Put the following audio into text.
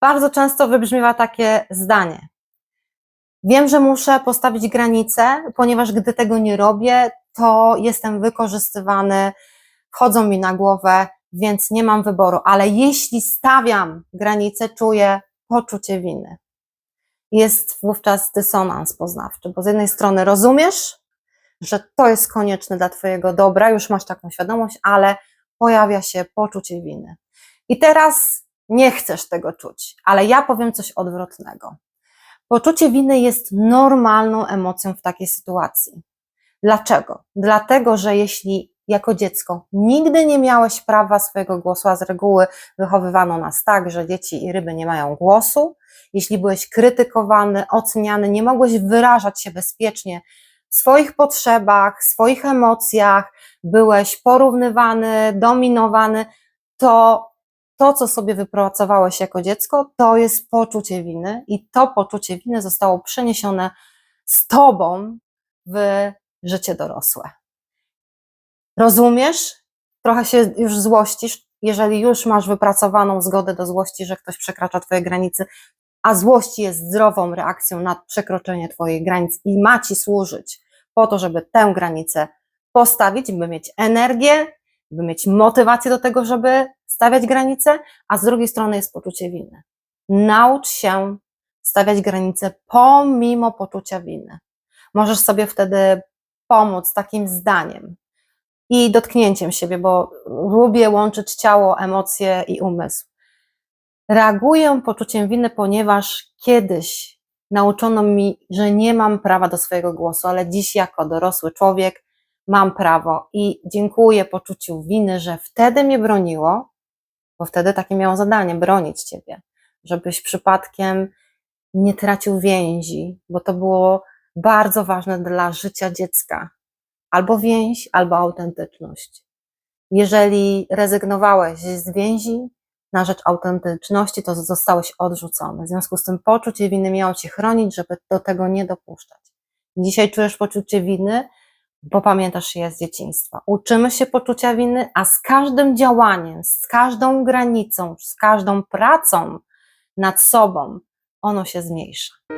Bardzo często wybrzmiewa takie zdanie. Wiem, że muszę postawić granice, ponieważ gdy tego nie robię, to jestem wykorzystywany, wchodzą mi na głowę, więc nie mam wyboru. Ale jeśli stawiam granice, czuję poczucie winy. Jest wówczas dysonans poznawczy, bo z jednej strony rozumiesz, że to jest konieczne dla Twojego dobra, już masz taką świadomość, ale pojawia się poczucie winy. I teraz nie chcesz tego czuć, ale ja powiem coś odwrotnego. Poczucie winy jest normalną emocją w takiej sytuacji. Dlaczego? Dlatego, że jeśli jako dziecko nigdy nie miałeś prawa swojego głosu, a z reguły wychowywano nas tak, że dzieci i ryby nie mają głosu, jeśli byłeś krytykowany, oceniany, nie mogłeś wyrażać się bezpiecznie w swoich potrzebach, swoich emocjach, byłeś porównywany, dominowany, to to, co sobie wypracowałeś jako dziecko, to jest poczucie winy i to poczucie winy zostało przeniesione z tobą w życie dorosłe. Rozumiesz? Trochę się już złościsz, jeżeli już masz wypracowaną zgodę do złości, że ktoś przekracza twoje granice, a złość jest zdrową reakcją na przekroczenie twojej granic i ma ci służyć po to, żeby tę granicę postawić, by mieć energię, by mieć motywację do tego, żeby stawiać granice, a z drugiej strony jest poczucie winy. Naucz się stawiać granice pomimo poczucia winy. Możesz sobie wtedy pomóc takim zdaniem i dotknięciem siebie, bo lubię łączyć ciało, emocje i umysł. Reaguję poczuciem winy, ponieważ kiedyś nauczono mi, że nie mam prawa do swojego głosu, ale dziś jako dorosły człowiek mam prawo i dziękuję poczuciu winy, że wtedy mnie broniło, bo wtedy takie miało zadanie bronić ciebie, żebyś przypadkiem nie tracił więzi, bo to było bardzo ważne dla życia dziecka. Albo więź, albo autentyczność. Jeżeli rezygnowałeś z więzi na rzecz autentyczności, to zostałeś odrzucony. W związku z tym poczucie winy miało cię chronić, żeby do tego nie dopuszczać. Dzisiaj czujesz poczucie winy, bo pamiętasz je z dzieciństwa. Uczymy się poczucia winy, a z każdym działaniem, z każdą granicą, z każdą pracą nad sobą, ono się zmniejsza.